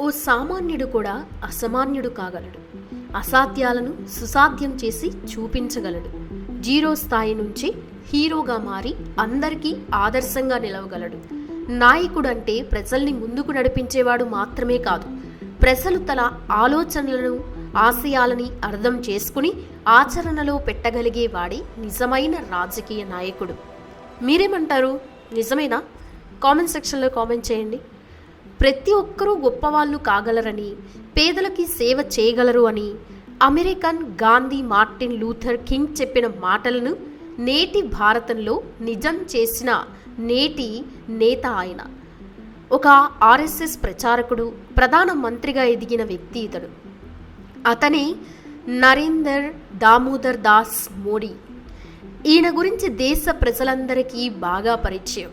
ఓ సామాన్యుడు కూడా అసామాన్యుడు కాగలడు. అసాధ్యాలను సుసాధ్యం చేసి చూపించగలడు. జీరో స్థాయి నుంచి హీరోగా మారి అందరికీ ఆదర్శంగా నిలవగలడు. నాయకుడు అంటే ప్రజల్ని ముందుకు నడిపించేవాడు మాత్రమే కాదు ప్రజలు తన ఆలోచనలను ఆశయాలని అర్థం చేసుకుని ఆచరణలో పెట్టగలిగే వాడి నిజమైన రాజకీయ నాయకుడు. మీరేమంటారు? నిజమేనా? కామెంట్ సెక్షన్లో కామెంట్ చేయండి. ప్రతి ఒక్కరూ గొప్పవాళ్ళు కాగలరని పేదలకి సేవ చేయగలరు అని American Gandhi Martin Luther King చెప్పిన మాటలను నేటి భారతంలో నిజం చేసిన నేటి నేత ఆయన. ఒక ఆర్ఎస్ఎస్ ప్రచారకుడు ప్రధాన మంత్రిగా ఎదిగిన వ్యక్తి ఇతడు. అతనే నరేందర్ దామోదర్ దాస్ మోడీ. ఈయన గురించి దేశ ప్రజలందరికీ బాగా పరిచయం.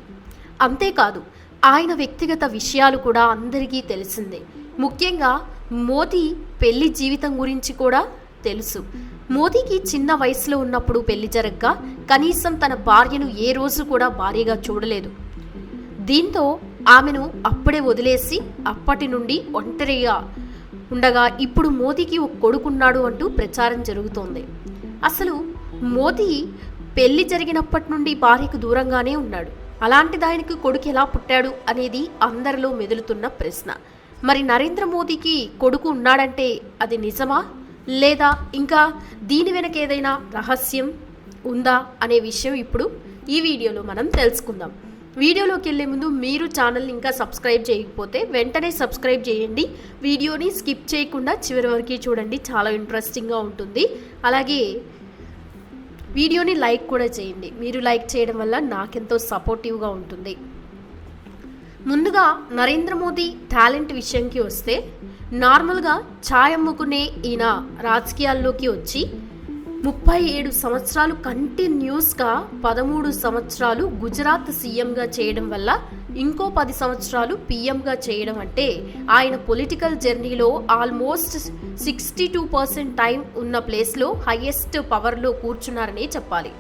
అంతేకాదు ఆయన వ్యక్తిగత విషయాలు కూడా అందరికీ తెలిసిందే. ముఖ్యంగా మోదీ పెళ్ళి జీవితం గురించి కూడా తెలుసు. మోదీకి చిన్న వయసులో ఉన్నప్పుడు పెళ్ళి జరగ్గా కనీసం తన భార్యను ఏ రోజు కూడా భార్యగా చూడలేదు. దీంతో ఆమెను అప్పుడే వదిలేసి అప్పటి నుండి ఒంటరిగా ఉండగా ఇప్పుడు మోదీకి ఒక కొడుకున్నాడు అంటూ ప్రచారం జరుగుతోంది. అసలు మోదీ పెళ్ళి జరిగినప్పటి నుండి భార్యకు దూరంగానే ఉన్నాడు. అలాంటి దానికి కొడుకు ఎలా పుట్టాడు అనేది అందరిలో మెదులుతున్న ప్రశ్న. మరి నరేంద్ర మోదీకి కొడుకు ఉన్నాడంటే అది నిజమా? లేదా ఇంకా దీని వెనక ఏదైనా రహస్యం ఉందా అనే విషయం ఇప్పుడు ఈ వీడియోలో మనం తెలుసుకుందాం. వీడియోలోకి వెళ్ళే ముందు మీరు ఛానల్ని ఇంకా సబ్స్క్రైబ్ చేయకపోతే వెంటనే సబ్స్క్రైబ్ చేయండి. వీడియోని స్కిప్ చేయకుండా చివరి వరకు చూడండి. చాలా ఇంట్రెస్టింగ్గా ఉంటుంది. అలాగే వీడియోని లైక్ కూడా చేయండి. మీరు లైక్ చేయడం వల్ల నాకెంతో సపోర్టివ్గా ఉంటుంది. ముందుగా నరేంద్ర మోదీ టాలెంట్ విషయంకి వస్తే నార్మల్గా ఛాయ్ అమ్ముకునే ఈయన రాజకీయాల్లోకి వచ్చి ముప్పై ఏడు సంవత్సరాలు కంటిన్యూస్గా పదమూడు సంవత్సరాలు గుజరాత్ సీఎంగా చేయడం వల్ల ఇంకో పది సంవత్సరాలు పీఎంగా చేయడం అంటే ఆయన పొలిటికల్ జర్నీలో almost sixty two percent time ఉన్న ప్లేస్లో హయ్యెస్ట్ పవర్లో కూర్చున్నారనే చెప్పాలి.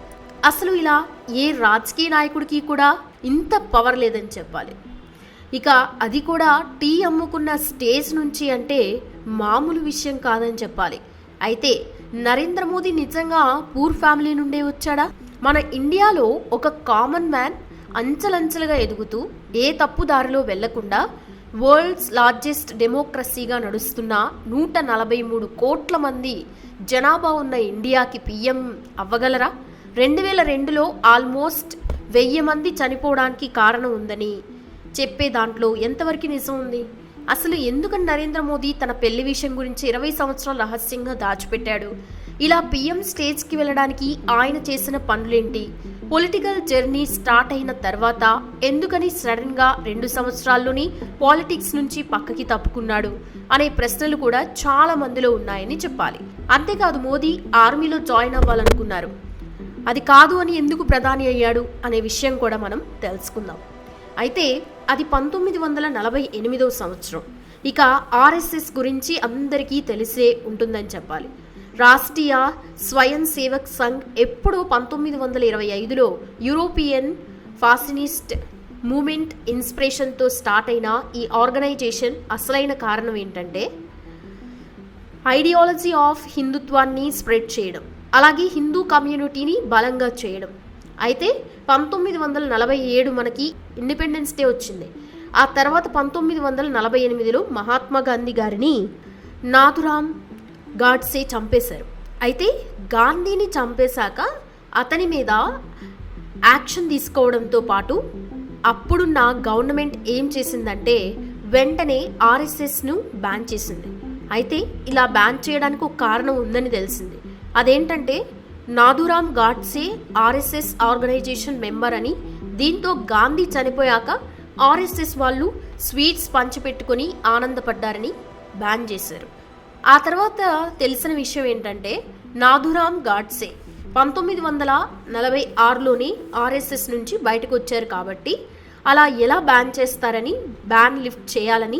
అసలు ఇలా ఏ రాజకీయ నాయకుడికి కూడా ఇంత పవర్ లేదని చెప్పాలి. ఇక అది కూడా టీ అమ్ముకున్న స్టేజ్ నుంచి అంటే మామూలు విషయం కాదని చెప్పాలి. అయితే నరేంద్ర మోదీ నిజంగా పూర్ ఫ్యామిలీ నుండే వచ్చాడా? మన ఇండియాలో ఒక కామన్ మ్యాన్ అంచలంచలుగా ఎదుగుతూ ఏ తప్పు దారిలో వెళ్ళకుండా వరల్డ్స్ లార్జెస్ట్ డెమోక్రసీగా నడుస్తున్న నూట నలభై మూడు కోట్ల మంది జనాభా ఉన్న ఇండియాకి పిఎం అవ్వగలరా? రెండు వేల రెండులో ఆల్మోస్ట్ వెయ్యి మంది చనిపోవడానికి కారణం ఉందని చెప్పే దాంట్లో ఎంతవరకు నిజం ఉంది? అసలు ఎందుకని నరేంద్ర మోదీ తన పెళ్ళి విషయం గురించి ఇరవై సంవత్సరాలు రహస్యంగా దాచిపెట్టాడు? ఇలా పిఎం స్టేజ్కి వెళ్ళడానికి ఆయన చేసిన పనులేంటి? పొలిటికల్ జర్నీ స్టార్ట్ అయిన తర్వాత ఎందుకని సడన్గా రెండు సంవత్సరాల్లోని పాలిటిక్స్ నుంచి పక్కకి తప్పుకున్నాడు అనే ప్రశ్నలు కూడా చాలా మందిలో ఉన్నాయని చెప్పాలి. అంతేకాదు మోదీ ఆర్మీలో జాయిన్ అవ్వాలనుకున్నారు. అది కాదు అని ఎందుకు ప్రధాని అయ్యాడు అనే విషయం కూడా మనం తెలుసుకుందాం. అయితే అది పంతొమ్మిది వందల నలభై ఎనిమిదవ సంవత్సరం. ఇక ఆర్ఎస్ఎస్ గురించి అందరికీ తెలిసే ఉంటుందని చెప్పాలి. రాష్ట్రీయ స్వయం సేవక్ సంఘ్ ఎప్పుడో పంతొమ్మిది వందల ఇరవై ఐదులో యూరోపియన్ ఫాసినిస్ట్ మూమెంట్ ఇన్స్పిరేషన్తో స్టార్ట్ అయిన ఈ ఆర్గనైజేషన్ అసలైన కారణం ఏంటంటే ఐడియాలజీ ఆఫ్ హిందుత్వాన్ని స్ప్రెడ్ చేయడం అలాగే హిందూ కమ్యూనిటీని బలంగా చేయడం. అయితే పంతొమ్మిది వందల నలభై ఏడు మనకి ఇండిపెండెన్స్ డే వచ్చింది. ఆ తర్వాత పంతొమ్మిది వందల నలభై ఎనిమిదిలో మహాత్మా గాంధీ గారిని నాథురామ్ గాడ్సే చంపేశారు. అయితే గాంధీని చంపేశాక అతని మీద యాక్షన్ తీసుకోవడంతో పాటు అప్పుడున్న గవర్నమెంట్ ఏం చేసిందంటే వెంటనే ఆర్ఎస్ఎస్ను బ్యాన్ చేసింది. అయితే ఇలా బ్యాన్ చేయడానికి ఒక కారణం ఉందని తెలిసింది. అదేంటంటే Nathuram Godse RSS organisation member అని దీంతో గాంధీ చనిపోయాక ఆర్ఎస్ఎస్ వాళ్ళు స్వీట్స్ పంచిపెట్టుకుని ఆనందపడ్డారని బ్యాన్ చేశారు. ఆ తర్వాత తెలిసిన విషయం ఏంటంటే నాథురామ్ గాడ్సే పంతొమ్మిది వందల నలభై ఆరులోని ఆర్ఎస్ఎస్ నుంచి బయటకు వచ్చారు కాబట్టి అలా ఎలా బ్యాన్ చేస్తారని బ్యాన్ లిఫ్ట్ చేయాలని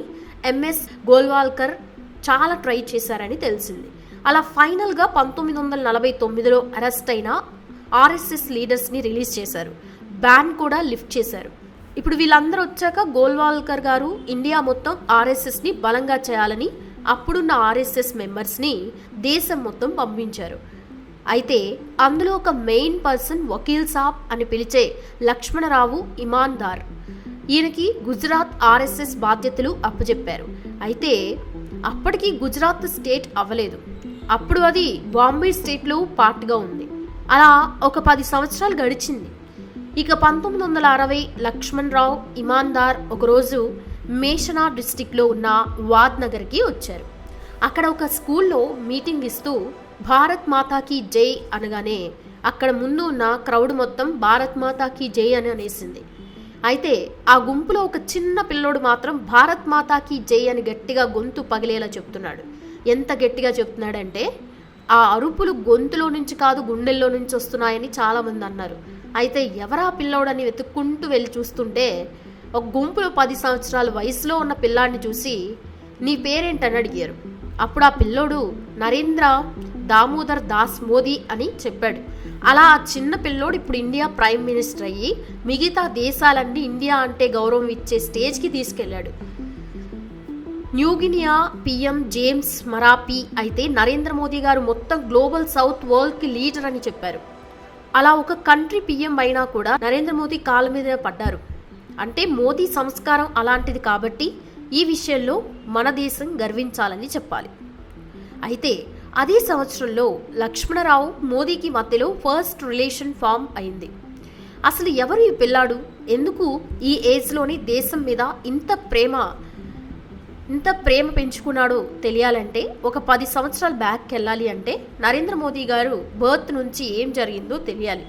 ఎంఎస్ గోల్వాల్కర్ చాలా ట్రై చేశారని తెలిసింది. అలా ఫైనల్గా పంతొమ్మిది వందల నలభై తొమ్మిదిలో అరెస్ట్ అయిన ఆర్ఎస్ఎస్ లీడర్స్ని రిలీజ్ చేశారు. బ్యాన్ కూడా లిఫ్ట్ చేశారు. ఇప్పుడు వీళ్ళందరూ వచ్చాక గోల్వాల్కర్ గారు ఇండియా మొత్తం ఆర్ఎస్ఎస్ని బలంగా చేయాలని అప్పుడున్న ఆర్ఎస్ఎస్ మెంబర్స్ని దేశం మొత్తం పంపించారు. అయితే అందులో ఒక మెయిన్ పర్సన్ వకీల్ సాబ్ అని పిలిచే లక్ష్మణరావు ఇమాన్దార్. ఈయనకి గుజరాత్ ఆర్ఎస్ఎస్ బాధ్యతలు అప్పచెప్పారు అయితే అప్పటికి గుజరాత్ స్టేట్ అవ్వలేదు. అప్పుడు అది బాంబే స్టేట్లో పార్ట్గా ఉంది. అలా ఒక పది సంవత్సరాలు గడిచింది. ఇక పంతొమ్మిది వందల అరవై లక్ష్మణ్ రావు ఇమాన్దార్ ఒకరోజు మేషనా డిస్టిక్లో ఉన్న వాద్ నగర్కి వచ్చారు. అక్కడ ఒక స్కూల్లో మీటింగ్ ఇస్తూ భారత్ మాతాకి జై అనగానే అక్కడ ముందు ఉన్న క్రౌడ్ మొత్తం భారత్ మాతాకి జై అని అనేసింది. అయితే ఆ గుంపులో ఒక చిన్న పిల్లోడు మాత్రం భారత్ మాతాకి జై అని గట్టిగా గొంతు పగిలేలా చెప్తున్నాడు. ఎంత గట్టిగా చెప్తున్నాడంటే ఆ అరుపులు గొంతులో నుంచి కాదు గుండెల్లో నుంచి వస్తున్నాయని చాలామంది అన్నారు. అయితే ఎవరా పిల్లోడని వెతుక్కుంటూ వెళ్ళి చూస్తుంటే ఒక గుంపులో పది సంవత్సరాల వయసులో ఉన్న పిల్లాడిని చూసి నీ పేరేంటని అడిగారు. అప్పుడు ఆ పిల్లోడు నరేంద్ర దామోదర్ దాస్ మోదీ అని చెప్పాడు. అలా ఆ చిన్న పిల్లోడు ఇప్పుడు ఇండియా ప్రైమ్ మినిస్టర్ అయ్యి మిగతా దేశాలన్నీ ఇండియా అంటే గౌరవం ఇచ్చే స్టేజ్కి తీసుకెళ్ళాడు. న్యూగినియా పిఎం జేమ్స్ మరాపీ అయితే నరేంద్ర మోదీ గారు మొత్తం గ్లోబల్ సౌత్ వరల్డ్కి లీడర్ అని చెప్పారు. అలా ఒక కంట్రీ పిఎం అయినా కూడా నరేంద్ర మోదీ కాళ్ళ మీద పడ్డారు. అంటే మోదీ సంస్కారం అలాంటిది కాబట్టి ఈ విషయంలో మన దేశం గర్వించాలని చెప్పాలి. అయితే అదే సంవత్సరంలో లక్ష్మణరావు మోదీకి మధ్యలో ఫస్ట్ రిలేషన్ ఫామ్ అయింది. అసలు ఎవరు ఈ పిల్లాడు? ఎందుకు ఈ ఏజ్లోని దేశం మీద ఇంత ప్రేమ ఇంత ప్రేమ పెంచుకున్నాడో తెలియాలంటే ఒక పది సంవత్సరాల బ్యాక్కి వెళ్ళాలి అంటే నరేంద్ర మోదీ గారు బర్త్ నుంచి ఏం జరిగిందో తెలియాలి.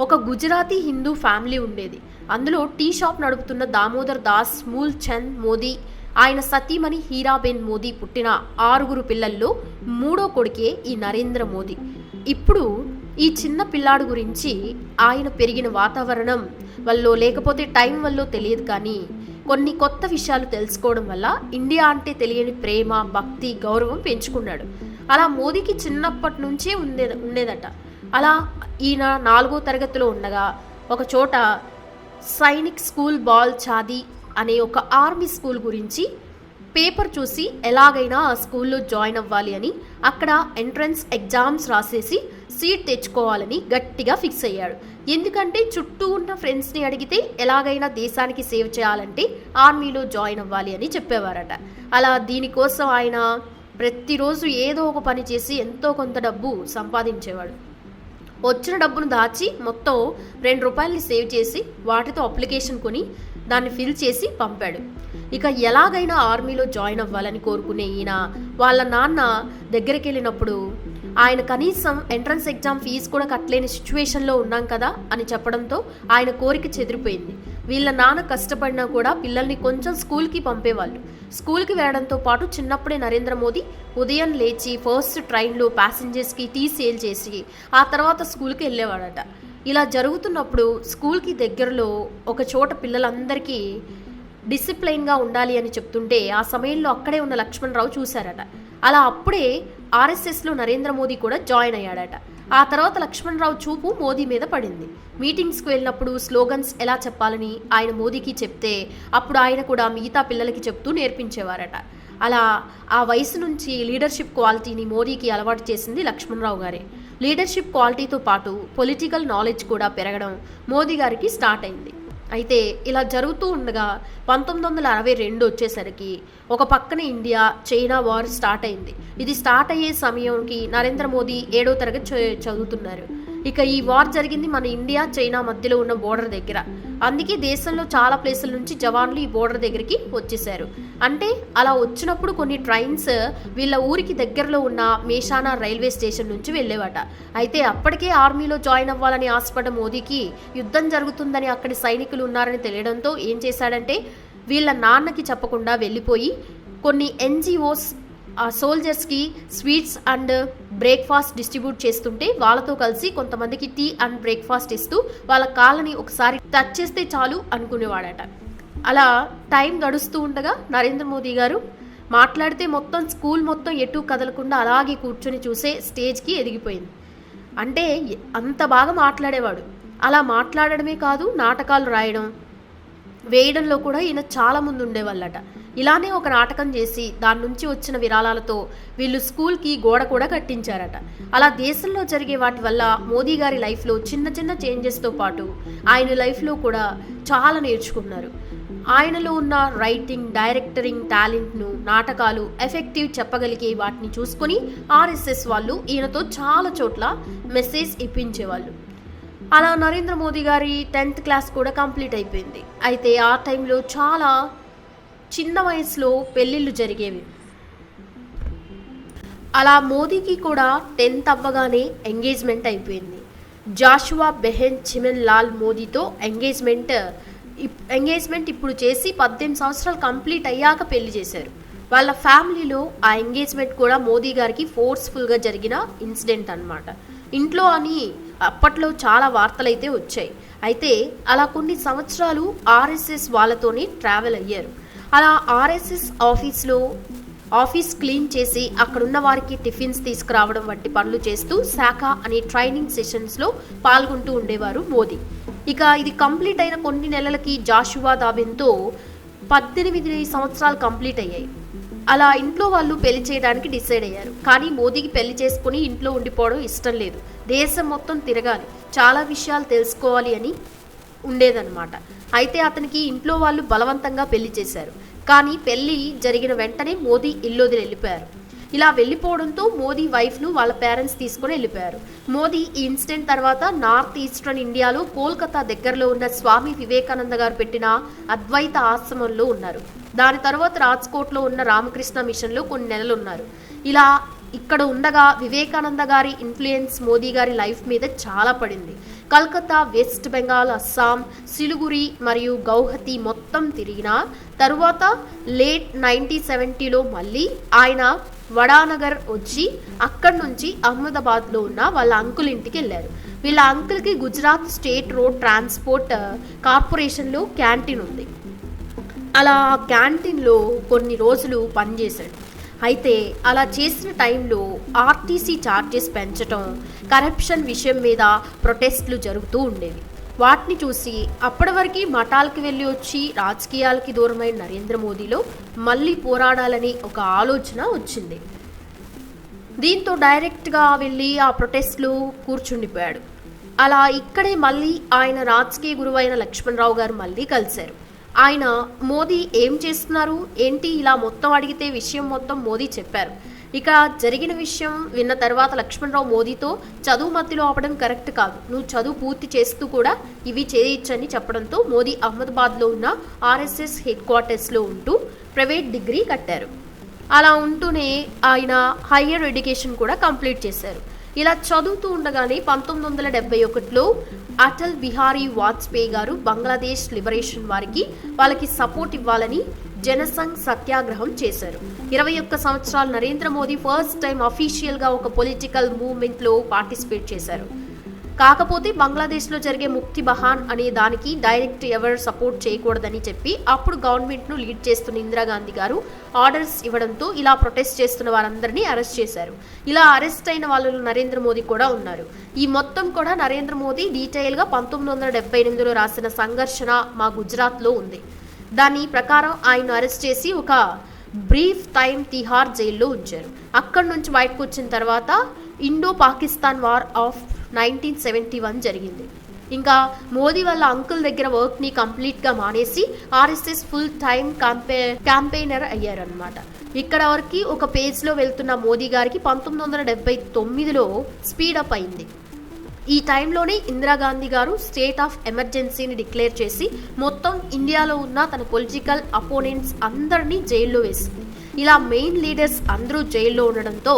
ఒక గుజరాతీ హిందూ ఫ్యామిలీ ఉండేది. అందులో టీ షాప్ నడుపుతున్న దామోదర్ దాస్ మూల్ చంద్ మోదీ ఆయన సతీమణి హీరాబెన్ మోదీ పుట్టిన ఆరుగురు పిల్లల్లో మూడో కొడుకే ఈ నరేంద్ర మోదీ. ఇప్పుడు ఈ చిన్న పిల్లాడు గురించి ఆయన పెరిగిన వాతావరణం వల్ల లేకపోతే టైం వల్ల తెలియదు కానీ కొన్ని కొత్త విషయాలు తెలుసుకోవడం వల్ల ఇండియా అంటే తెలియని ప్రేమ భక్తి గౌరవం పెంచుకున్నాడు. అలా మోదీకి చిన్నప్పటి నుంచే ఉండే ఉండేదట. అలా ఈయన నాలుగో తరగతిలో ఉండగా ఒక చోట సైనిక్ స్కూల్ బాల్ చాది అనే ఒక ఆర్మీ స్కూల్ గురించి పేపర్ చూసి ఎలాగైనా ఆ స్కూల్లో జాయిన్ అవ్వాలి అని అక్కడ ఎంట్రన్స్ ఎగ్జామ్స్ రాసేసి సీట్ తెచ్చుకోవాలని గట్టిగా ఫిక్స్ అయ్యాడు. ఎందుకంటే చుట్టూ ఉన్న ఫ్రెండ్స్ని అడిగితే ఎలాగైనా దేశానికి సేవ్ చేయాలంటే ఆర్మీలో జాయిన్ అవ్వాలి అని చెప్పేవారట. అలా దీనికోసం ఆయన ప్రతిరోజు ఏదో ఒక పని చేసి ఎంతో కొంత డబ్బు సంపాదించేవాడు. వచ్చిన డబ్బును దాచి మొత్తం రెండు రూపాయలని సేవ్ చేసి వాటితో అప్లికేషన్ కొని దాన్ని ఫిల్ చేసి పంపాడు. ఇక ఎలాగైనా ఆర్మీలో జాయిన్ అవ్వాలని కోరుకునే ఈయన వాళ్ళ నాన్న దగ్గరికి వెళ్ళినప్పుడు ఆయన కనీసం ఎంట్రన్స్ ఎగ్జామ్ ఫీజు కూడా కట్టలేని సిచ్యువేషన్లో ఉన్నాం కదా అని చెప్పడంతో ఆయన కోరిక చెదిరిపోయింది. వీళ్ళ నాన్న కష్టపడినా కూడా పిల్లల్ని కొంచెం స్కూల్కి పంపేవాళ్ళు. స్కూల్కి వెళ్ళడంతో పాటు చిన్నప్పుడే నరేంద్ర మోదీ ఉదయం లేచి ఫస్ట్ ట్రైన్లో ప్యాసింజర్స్కి టీ సేల్ చేసి ఆ తర్వాత స్కూల్కి వెళ్ళేవాడట. ఇలా జరుగుతున్నప్పుడు స్కూల్కి దగ్గరలో ఒక చోట పిల్లలందరికీ డిసిప్లైన్గా ఉండాలి అని చెప్తుంటే ఆ సమయంలో అక్కడే ఉన్న లక్ష్మణరావు చూశారట. అలా అప్పుడే ఆర్ఎస్ఎస్లో నరేంద్ర మోదీ కూడా జాయిన్ అయ్యాడట. ఆ తర్వాత లక్ష్మణరావు చూపు మోదీ మీద పడింది. మీటింగ్స్కి వెళ్ళినప్పుడు స్లోగన్స్ ఎలా చెప్పాలని ఆయన మోదీకి చెప్తే అప్పుడు ఆయన కూడా మిగతా పిల్లలకి చెప్తూ నేర్పించేవారట. అలా ఆ వయసు నుంచి లీడర్షిప్ క్వాలిటీని మోదీకి అలవాటు చేసింది లక్ష్మణరావు గారే. లీడర్షిప్ క్వాలిటీతో పాటు పొలిటికల్ నాలెడ్జ్ కూడా పెరగడం మోదీ గారికి స్టార్ట్ అయింది. అయితే ఇలా జరుగుతూ ఉండగా పంతొమ్మిది వందల అరవై రెండు వచ్చేసరికి ఒక పక్కన ఇండియా చైనా వార్ స్టార్ట్ అయింది. ఇది స్టార్ట్ అయ్యే సమయంకి నరేంద్ర మోదీ ఏడో తరగతి చ- చదువుతున్నారు. ఇక ఈ వార్ జరిగింది మన ఇండియా చైనా మధ్యలో ఉన్న బోర్డర్ దగ్గర. అందుకే దేశంలో చాలా ప్లేసుల నుంచి జవాన్లు ఈ బోర్డర్ దగ్గరికి వచ్చేసారు అంటే అలా వచ్చినప్పుడు కొన్ని ట్రైన్స్ వీళ్ళ ఊరికి దగ్గరలో ఉన్న మేషానా రైల్వే స్టేషన్ నుంచి వెళ్ళేవాట. అయితే అప్పటికే ఆర్మీలో జాయిన్ అవ్వాలని ఆశపడ్డ మోదీకి యుద్ధం జరుగుతుందని అక్కడి సైనికులు ఉన్నారని తెలియడంతో ఏం చేశాడంటే వీళ్ళ నాన్నకి చెప్పకుండా వెళ్ళిపోయి కొన్ని ఎన్జిఓస్ సోల్జర్స్కి స్వీట్స్ అండ్ బ్రేక్ఫాస్ట్ డిస్ట్రిబ్యూట్ చేస్తుంటే వాళ్ళతో కలిసి కొంతమందికి టీ అండ్ బ్రేక్ఫాస్ట్ ఇస్తూ వాళ్ళ కాళ్ళని ఒకసారి టచ్ చేస్తే చాలు అనుకునేవాడట. అలా టైం గడుస్తూ ఉండగా నరేంద్ర మోదీ గారు మాట్లాడితే మొత్తం స్కూల్ మొత్తం ఎటు కదలకుండా అలాగే కూర్చొని చూసే స్టేజ్కి ఎదిగిపోయింది. అంటే అంత బాగా మాట్లాడేవాడు. అలా మాట్లాడడమే కాదు నాటకాలు రాయడం వేయడంలో కూడా ఈయన చాలా ముందు ఉండేవాళ్ళట. ఇలానే ఒక నాటకం చేసి దాని నుంచి వచ్చిన విరాళాలతో వీళ్ళు స్కూల్కి గోడ కూడా కట్టించారట. అలా దేశంలో జరిగే వాటి వల్ల మోదీ గారి లైఫ్లో చిన్న చిన్న చేంజెస్తో పాటు ఆయన లైఫ్లో కూడా చాలా నేర్చుకున్నారు. ఆయనలో ఉన్న రైటింగ్ డైరెక్టరింగ్ టాలెంట్ను నాటకాలు ఎఫెక్టివ్ చెప్పగలిగే వాటిని చూసుకొని ఆర్ఎస్ఎస్ వాళ్ళు ఈయనతో చాలా చోట్ల మెసేజ్ ఇప్పించేవాళ్ళు. అలా నరేంద్ర మోదీ గారి టెన్త్ క్లాస్ కూడా కంప్లీట్ అయిపోయింది. అయితే ఆ టైంలో చాలా చిన్న వయసులో పెళ్ళిళ్ళు జరిగేవి. అలా మోదీకి కూడా టెన్త్ అవ్వగానే ఎంగేజ్మెంట్ అయిపోయింది. జాషువా బెహెన్ చిమెన్ లాల్ మోదీతో ఎంగేజ్మెంట్ ఎంగేజ్మెంట్ ఇప్పుడు చేసి పద్దెనిమిది సంవత్సరాలు కంప్లీట్ అయ్యాక పెళ్ళి చేశారు. వాళ్ళ ఫ్యామిలీలో ఆ ఎంగేజ్మెంట్ కూడా మోదీ గారికి ఫోర్స్ఫుల్గా జరిగిన ఇన్సిడెంట్ అన్నమాట. ఇంట్లో అని అప్పట్లో చాలా వార్తలు అయితే వచ్చాయి. అయితే అలా కొన్ని సంవత్సరాలు ఆర్ఎస్ఎస్ వాళ్ళతోనే ట్రావెల్ అయ్యారు. అలా ఆర్ఎస్ఎస్ ఆఫీస్లో ఆఫీస్ క్లీన్ చేసి అక్కడున్న వారికి టిఫిన్స్ తీసుకురావడం వంటి పనులు చేస్తూ శాఖ అనే ట్రైనింగ్ సెషన్స్లో పాల్గొంటూ ఉండేవారు మోదీ. ఇక ఇది కంప్లీట్ అయిన కొన్ని నెలలకి జాషువా దాబిన్తో పద్దెనిమిది సంవత్సరాలు కంప్లీట్ అయ్యాయి. అలా ఇంట్లో వాళ్ళు పెళ్ళి చేయడానికి డిసైడ్ అయ్యారు. కానీ మోదీకి పెళ్ళి చేసుకుని ఇంట్లో ఉండిపోవడం ఇష్టం లేదు. దేశం మొత్తం తిరగాలి. చాలా విషయాలు తెలుసుకోవాలి అని ఉండేదన్నమాట. అయితే అతనికి ఇంట్లో వాళ్ళు బలవంతంగా పెళ్ళి చేశారు. కానీ పెళ్ళి జరిగిన వెంటనే మోదీ ఇల్లోది వెళ్ళిపోయారు. ఇలా వెళ్ళిపోవడంతో మోదీ వైఫ్ను వాళ్ళ పేరెంట్స్ తీసుకొని వెళ్ళిపోయారు. మోదీ ఈ ఇన్సిడెంట్ తర్వాత నార్త్ ఈస్టర్న్ ఇండియాలో కోల్కతా దగ్గరలో ఉన్న స్వామి వివేకానంద గారు పెట్టిన అద్వైత ఆశ్రమంలో ఉన్నారు. దాని తర్వాత రాజ్కోట్లో ఉన్న రామకృష్ణ మిషన్లో కొన్ని నెలలు ఉన్నారు. ఇలా ఇక్కడ ఉండగా వివేకానంద గారి ఇన్ఫ్లుయెన్స్ మోదీ గారి లైఫ్ మీద చాలా పడింది. కల్కత్తా వెస్ట్ బెంగాల్ అస్సాం సిలుగురి మరియు గౌహతి మొత్తం తిరిగిన తరువాత లేట్ నైన్టీన్ సెవెంటీలో మళ్ళీ ఆయన వడానగర్ వచ్చి అక్కడి నుంచి అహ్మదాబాద్లో ఉన్న వాళ్ళ అంకుల్ ఇంటికి వెళ్ళారు. వీళ్ళ అంకుల్కి గుజరాత్ స్టేట్ రోడ్ ట్రాన్స్పోర్ట్ కార్పొరేషన్లో uh, క్యాంటీన్ ఉంది. అలా క్యాంటీన్లో కొన్ని రోజులు పనిచేశాడు. అయితే అలా చేసిన టైంలో ఆర్టీసీ ఛార్జెస్ పెంచటం కరప్షన్ విషయం మీద ప్రొటెస్ట్లు జరుగుతూ ఉండేవి. వాటిని చూసి అప్పటివరకు మఠాలకి వెళ్ళి వచ్చి రాజకీయాలకి దూరమైన నరేంద్ర మోదీలో మళ్ళీ పోరాడాలని ఒక ఆలోచన వచ్చింది. దీంతో డైరెక్ట్గా వెళ్ళి ఆ ప్రొటెస్ట్లో కూర్చుండిపోయాడు. అలా ఇక్కడే మళ్ళీ ఆయన రాజకీయ గురువైన లక్ష్మణరావు గారు మళ్ళీ కలిశారు. ఆయన మోదీ ఏం చేస్తున్నారు? ఏంటి ఇలా మొత్తం అడిగితే విషయం మొత్తం మోదీ చెప్పారు. ఇక జరిగిన విషయం విన్న తర్వాత లక్ష్మణరావు మోదీతో చదువు మధ్యలో ఆపడం కరెక్ట్ కాదు. నువ్వు చదువు పూర్తి చేస్తూ కూడా ఇవి చేయొచ్చని చెప్పడంతో మోదీ అహ్మదాబాద్లో ఉన్న ఆర్ఎస్ఎస్ హెడ్ క్వార్టర్స్లో ఉంటూ ప్రైవేట్ డిగ్రీ కట్టారు. అలా ఉంటూనే ఆయన హయ్యర్ ఎడ్యుకేషన్ కూడా కంప్లీట్ చేశారు. ఇలా చదువుతూ ఉండగానే పంతొమ్మిది వందల డెబ్బై ఒకటిలో అటల్ బిహారీ వాజ్పేయి గారు బంగ్లాదేశ్ లిబరేషన్ వారికి వాళ్ళకి సపోర్ట్ ఇవ్వాలని జనసంఘ్ సత్యాగ్రహం చేశారు. ఇరవై ఒక్క సంవత్సరాలు నరేంద్ర మోదీ ఫస్ట్ టైం అఫీషియల్గా ఒక పొలిటికల్ మూవ్మెంట్లో పార్టిసిపేట్ చేశారు. కాకపోతే బంగ్లాదేశ్లో జరిగే ముక్తి బహాన్ అనే దానికి డైరెక్ట్ ఎవరు సపోర్ట్ చేయకూడదని చెప్పి అప్పుడు గవర్నమెంట్ను లీడ్ చేస్తున్న ఇందిరాగాంధీ గారు ఆర్డర్స్ ఇవ్వడంతో ఇలా ప్రొటెస్ట్ చేస్తున్న వారందరినీ అరెస్ట్ చేశారు. ఇలా అరెస్ట్ అయిన వాళ్ళలో నరేంద్ర మోదీ కూడా ఉన్నారు. ఈ మొత్తం కూడా నరేంద్ర మోదీ డీటెయిల్గా పంతొమ్మిది వందల డెబ్బై ఎనిమిదిలో రాసిన సంఘర్షణ మా గుజరాత్లో ఉంది. దాని ప్రకారం ఆయన అరెస్ట్ చేసి ఒక బ్రీఫ్ టైం తిహార్ జైల్లో ఉంచారు. అక్కడి నుంచి బయటకు వచ్చిన తర్వాత Indo Pakistan war of nineteen seventy one జరిగింది. ఇంకా మోదీ వాళ్ళ అంకుల్ దగ్గర వర్క్ని కంప్లీట్గా మానేసి RSS full time campaign campaigner అయ్యారనమాట ఇక్కడ వరకు ఒక పేజ్లో వెళ్తున్న మోదీ గారికి పంతొమ్మిది వందల డెబ్బై తొమ్మిదిలో స్పీడప్ అయింది. ఈ టైంలోనే ఇందిరాగాంధీ గారు స్టేట్ ఆఫ్ ఎమర్జెన్సీని డిక్లేర్ చేసి మొత్తం ఇండియాలో ఉన్న తన పొలిటికల్ అపోనెంట్స్ అందరినీ జైల్లో వేసింది. ఇలా మెయిన్ లీడర్స్ అందరూ జైల్లో ఉండడంతో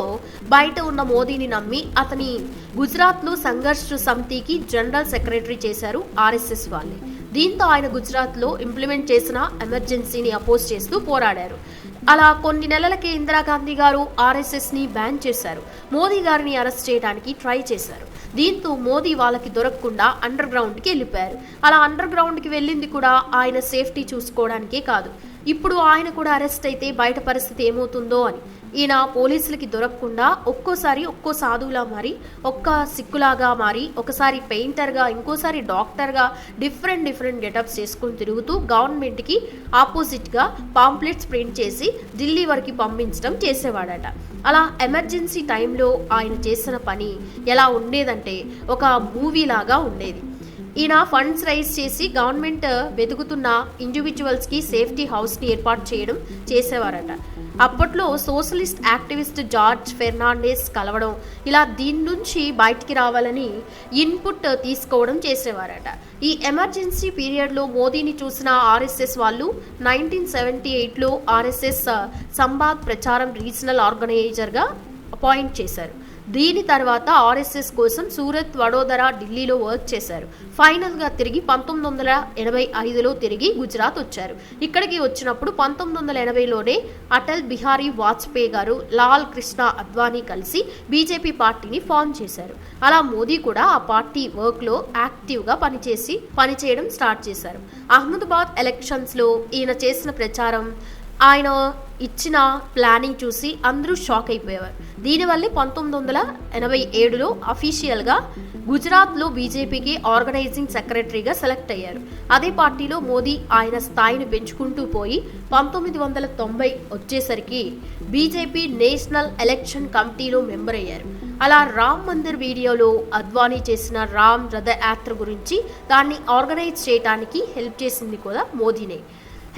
బయట ఉన్న మోదీని నమ్మి అతని గుజరాత్లో సంఘర్ష సమితికి జనరల్ సెక్రటరీ చేశారు ఆర్ఎస్ఎస్ వాళ్ళే. దీంతో ఆయన గుజరాత్లో ఇంప్లిమెంట్ చేసిన ఎమర్జెన్సీని అపోజ్ చేస్తూ పోరాడారు. అలా కొన్ని నెలలకే ఇందిరాగాంధీ గారు ఆర్ఎస్ఎస్ని బ్యాన్ చేశారు. మోదీ గారిని అరెస్ట్ చేయడానికి ట్రై చేశారు. దీంతో మోదీ వాళ్ళకి దొరకకుండా అండర్ గ్రౌండ్కి వెళ్ళిపోయారు. అలా అండర్ గ్రౌండ్కి వెళ్ళింది కూడా ఆయన సేఫ్టీ చూసుకోవడానికే కాదు. ఇప్పుడు ఆయన కూడా అరెస్ట్ అయితే బయట పరిస్థితి ఏమవుతుందో అని. ఈయన పోలీసులకి దొరకకుండా ఒక్కోసారి ఒక్కో సాధువులా మారి ఒక్క సిక్కులాగా మారి ఒకసారి పెయింటర్గా ఇంకోసారి డాక్టర్గా డిఫరెంట్ డిఫరెంట్ గెటప్స్ చేసుకుని తిరుగుతూ గవర్నమెంట్కి ఆపోజిట్గా పాంప్లెట్స్ ప్రింట్ చేసి ఢిల్లీ వరకు పంపించడం చేసేవాడట. అలా ఎమర్జెన్సీ టైంలో ఆయన చేసిన పని ఎలా ఉండేదంటే ఒక మూవీ లాగా ఉండేది. ఈయన ఫండ్స్ రైజ్ చేసి గవర్నమెంట్ వెతుకుతున్న ఇండివిజువల్స్కి సేఫ్టీ హౌస్ని ఏర్పాటు చేయడం చేసేవారట. అప్పట్లో సోషలిస్ట్ యాక్టివిస్ట్ జార్జ్ ఫెర్నాండెస్ కలవడం ఇలా దీని నుంచి బయటికి రావాలని ఇన్పుట్ తీసుకోవడం చేసేవారట. ఈ ఎమర్జెన్సీ పీరియడ్లో మోదీని చూసిన ఆర్ఎస్ఎస్ వాళ్ళు నైన్టీన్ సెవెంటీ ఎయిట్లో ఆర్ఎస్ఎస్ సంబాద్ ప్రచారం రీజనల్ ఆర్గనైజర్గా అపాయింట్ చేశారు. దీని తర్వాత ఆర్ఎస్ఎస్ కోసం సూరత్ వడోదర ఢిల్లీలో వర్క్ చేశారు. ఫైనల్గా తిరిగి పంతొమ్మిది వందల ఎనభై ఐదులో తిరిగి గుజరాత్ వచ్చారు. ఇక్కడికి వచ్చినప్పుడు పంతొమ్మిది వందల ఎనభైలోనే అటల్ బిహారీ వాజ్పేయి గారు లాల్ కృష్ణ అద్వానీ కలిసి బీజేపీ పార్టీని ఫామ్ చేశారు. అలా మోదీ కూడా ఆ పార్టీ వర్క్లో యాక్టివ్గా పనిచేసి పనిచేయడం స్టార్ట్ చేశారు. అహ్మదాబాద్ ఎలక్షన్స్లో ఈయన చేసిన ప్రచారం ఆయన ఇచ్చిన ప్లానింగ్ చూసి అందరూ షాక్ అయిపోయేవారు. దీనివల్లే పంతొమ్మిది వందల ఎనభై ఏడులో అఫీషియల్గా గుజరాత్లో బీజేపీకి ఆర్గనైజింగ్ సెక్రటరీగా సెలెక్ట్ అయ్యారు. అదే పార్టీలో మోదీ ఆయన స్థాయిని పెంచుకుంటూ పోయి పంతొమ్మిది వందల తొంభై వచ్చేసరికి బీజేపీ నేషనల్ ఎలక్షన్ కమిటీలో మెంబర్ అయ్యారు. అలా రామ్ మందిర్ వీడియోలో అద్వానీ చేసిన రామ్ రథయాత్ర గురించి దాన్ని ఆర్గనైజ్ చేయడానికి హెల్ప్ చేసింది కూడా మోదీనే.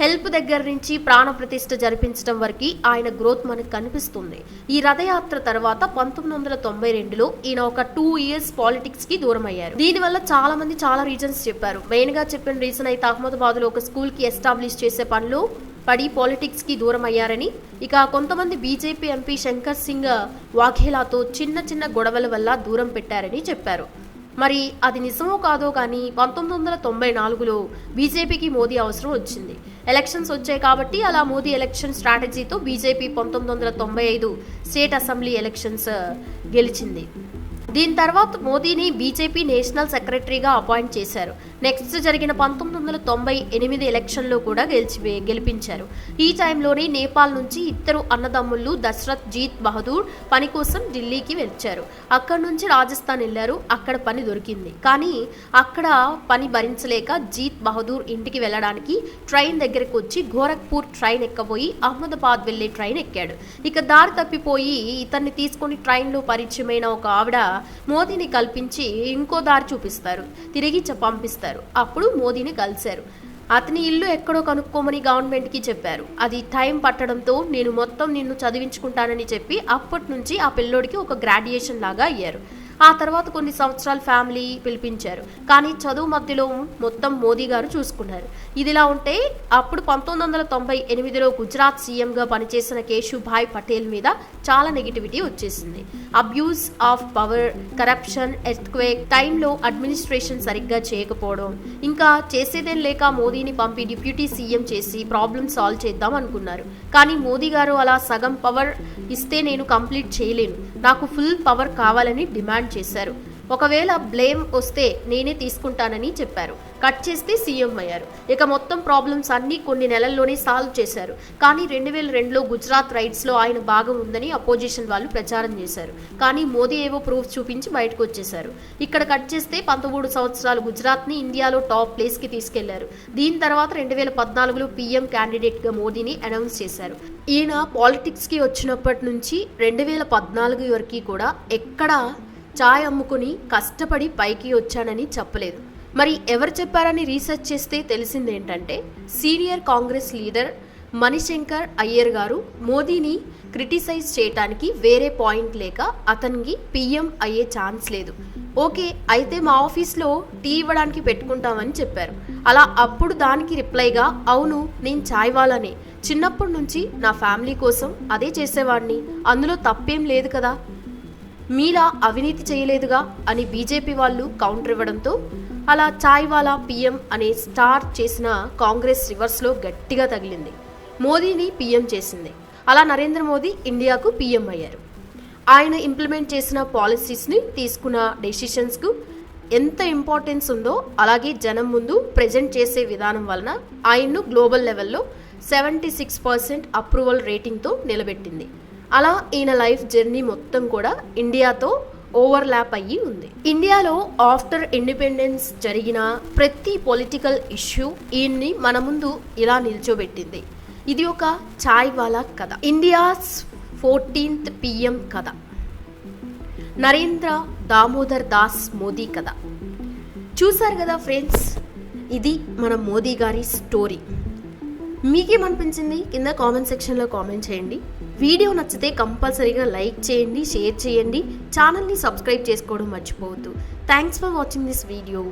హెల్ప్ దగ్గర నుంచి ప్రాణప్రతిష్ఠ జరిపించడం వరకు ఆయన గ్రోత్ మనకు కనిపిస్తుంది. ఈ రథయాత్ర తర్వాత పంతొమ్మిది వందల తొంభై రెండులో ఈయన ఒక టూ ఇయర్స్ పాలిటిక్స్కి దూరం అయ్యారు దీనివల్ల చాలా మంది చాలా రీజన్స్ చెప్పారు. మెయిన్గా చెప్పిన రీజన్ అయితే అహ్మదాబాద్లో ఒక స్కూల్కి ఎస్టాబ్లిష్ చేసే పనిలో పడి పాలిటిక్స్కి దూరం అయ్యారని ఇక కొంతమంది బీజేపీ ఎంపీ శంకర్ సింగ్ వాఘేలాతో చిన్న చిన్న గొడవల వల్ల దూరం పెట్టారని చెప్పారు. మరి అది నిజమో కాదో కానీ పంతొమ్మిది వందల తొంభై నాలుగులో బీజేపీకి మోదీ అవసరం వచ్చింది. ఎలక్షన్స్ వచ్చాయి కాబట్టి అలా మోదీ ఎలక్షన్ స్ట్రాటజీతో బీజేపీ పంతొమ్మిది వందల తొంభై ఐదు స్టేట్ అసెంబ్లీ ఎలక్షన్స్ గెలిచింది. దీని తర్వాత మోదీని బీజేపీ నేషనల్ సెక్రటరీగా అపాయింట్ చేశారు. నెక్స్ట్ జరిగిన పంతొమ్మిది వందల తొంభై ఎనిమిది ఎలక్షన్లో కూడా గెలిచి గెలిపించారు. ఈ టైంలోనే నేపాల్ నుంచి ఇద్దరు అన్నదమ్ముళ్ళు దశరథ్ జీత్ బహదూర్ పని కోసం ఢిల్లీకి వచ్చారు. అక్కడి నుంచి రాజస్థాన్ వెళ్ళారు. అక్కడ పని దొరికింది. కానీ అక్కడ పని భరించలేక జీత్ బహదూర్ ఇంటికి వెళ్ళడానికి ట్రైన్ దగ్గరకు వచ్చి గోరఖ్పూర్ ట్రైన్ ఎక్కబోయి అహ్మదాబాద్ వెళ్ళే ట్రైన్ ఎక్కాడు. ఇక దారి తప్పిపోయి ఇతన్ని తీసుకొని ట్రైన్లో పరిచయమైన ఒక ఆవిడ మోదీని కల్పించి ఇంకో దారి చూపిస్తారు. తిరిగి చ- పంపిస్తారు అప్పుడు మోదీని కలిశారు. అతని ఇల్లు ఎక్కడో కనుక్కోమని గవర్నమెంట్కి చెప్పారు. అది టైం పట్టడంతో నేను మొత్తం నిన్ను చదివించుకుంటానని చెప్పి అప్పటి నుంచి ఆ పిల్లోడికి ఒక గ్రాడ్యుయేషన్ లాగా అయ్యారు. ఆ తర్వాత కొన్ని సంవత్సరాలు ఫ్యామిలీ పిలిపించారు. కానీ చదువు మధ్యలో మొత్తం మోదీ గారు చూసుకున్నారు. ఇదిలా ఉంటే అప్పుడు పంతొమ్మిది వందల తొంభై ఎనిమిదిలో గుజరాత్ సీఎంగా పనిచేసిన కేశుభాయ్ పటేల్ మీద చాలా నెగిటివిటీ వచ్చేసింది. Abuse of power corruption earthquake టైంలో అడ్మినిస్ట్రేషన్ సరిగ్గా చేయకపోవడం ఇంకా చేసేదేం లేక మోదీని పంపి డిప్యూటీ సీఎం చేసి ప్రాబ్లమ్ సాల్వ్ చేద్దాం అనుకున్నారు. కానీ మోదీ గారు అలా సగం పవర్ ఇస్తే నేను కంప్లీట్ చేయలేను. నాకు ఫుల్ పవర్ కావాలని డిమాండ్ చేశారు. ఒకవేళ బ్లేమ్ వస్తే నేనే తీసుకుంటానని చెప్పారు. కట్ చేస్తే సీఎం అయ్యారు. ఇక మొత్తం ప్రాబ్లమ్స్ అన్నీ కొన్ని నెలల్లోనే సాల్వ్ చేశారు. కానీ రెండు వేల రెండులో గుజరాత్ రైట్స్లో ఆయన భాగం ఉందని అపోజిషన్ వాళ్ళు ప్రచారం చేశారు. కానీ మోదీ ఏవో ప్రూఫ్ చూపించి బయటకు వచ్చేశారు. ఇక్కడ కట్ చేస్తే పంతొమ్మిది సంవత్సరాలు గుజరాత్ని ఇండియాలో టాప్ ప్లేస్కి తీసుకెళ్ళారు. దీని తర్వాత రెండు వేల పద్నాలుగులో పీఎం క్యాండిడేట్గా మోదీని అనౌన్స్ చేశారు. ఈయన పాలిటిక్స్కి వచ్చినప్పటి నుంచి రెండు వేల పద్నాలుగు వరకు కూడా ఎక్కడ చాయ్ అమ్ముకుని కష్టపడి పైకి వచ్చానని చెప్పలేదు. మరి ఎవరు చెప్పారని రీసెర్చ్ చేస్తే తెలిసిందేంటంటే సీనియర్ కాంగ్రెస్ లీడర్ మణిశంకర్ అయ్యర్ గారు మోదీని క్రిటిసైజ్ చేయటానికి వేరే పాయింట్ లేక అతనికి పీఎం అయ్యే ఛాన్స్ లేదు. ఓకే అయితే మా ఆఫీస్లో టీ ఇవ్వడానికి పెట్టుకుంటామని చెప్పారు. అలా అప్పుడు దానికి రిప్లైగా అవును నేను చాయ్ వాళ్ళనే. చిన్నప్పటి నుంచి నా ఫ్యామిలీ కోసం అదే చేసేవాడిని. అందులో తప్పేం లేదు కదా. మీలా అవినీతి చేయలేదుగా అని బీజేపీ వాళ్ళు కౌంటర్ ఇవ్వడంతో అలా చాయ్వాలా పీఎం అనే స్టార్ చేసిన కాంగ్రెస్ రివర్స్లో గట్టిగా తగిలింది. మోదీని పీఎం చేసింది. అలా నరేంద్ర మోదీ ఇండియాకు పీఎం అయ్యారు. ఆయన ఇంప్లిమెంట్ చేసిన పాలసీస్ని తీసుకున్న డెసిషన్స్కు ఎంత ఇంపార్టెన్స్ ఉందో అలాగే జనం ముందు ప్రజెంట్ చేసే విధానం వలన ఆయన్ను గ్లోబల్ లెవెల్లో సెవెంటీ సిక్స్ పర్సెంట్ అప్రూవల్ రేటింగ్తో నిలబెట్టింది. అలా ఈయన లైఫ్ జర్నీ మొత్తం కూడా ఇండియాతో ఓవర్లాప్ అయ్యి ఉంది. ఇండియాలో ఆఫ్టర్ ఇండిపెండెన్స్ జరిగిన ప్రతి పొలిటికల్ ఇష్యూ ఈయన్ని మన ముందు ఇలా నిల్చోబెట్టింది. ఇది ఒక చాయ్ వాలా కథ. ఇండియాస్ ఫోర్టీన్త్ పిఎం కథ. నరేంద్ర దామోదర్ దాస్ మోదీ కథ. చూసారు కదా ఫ్రెండ్స్? ఇది మన మోదీ గారి స్టోరీ. మీకేమనిపించింది? కింద కామెంట్ సెక్షన్లో కామెంట్ చేయండి. వీడియో నచ్చితే కంపల్సరీగా లైక్ చేయండి షేర్ చేయండి. ఛానల్ని సబ్స్క్రైబ్ చేసుకోవడం మర్చిపోవద్దు. Thanks for watching this video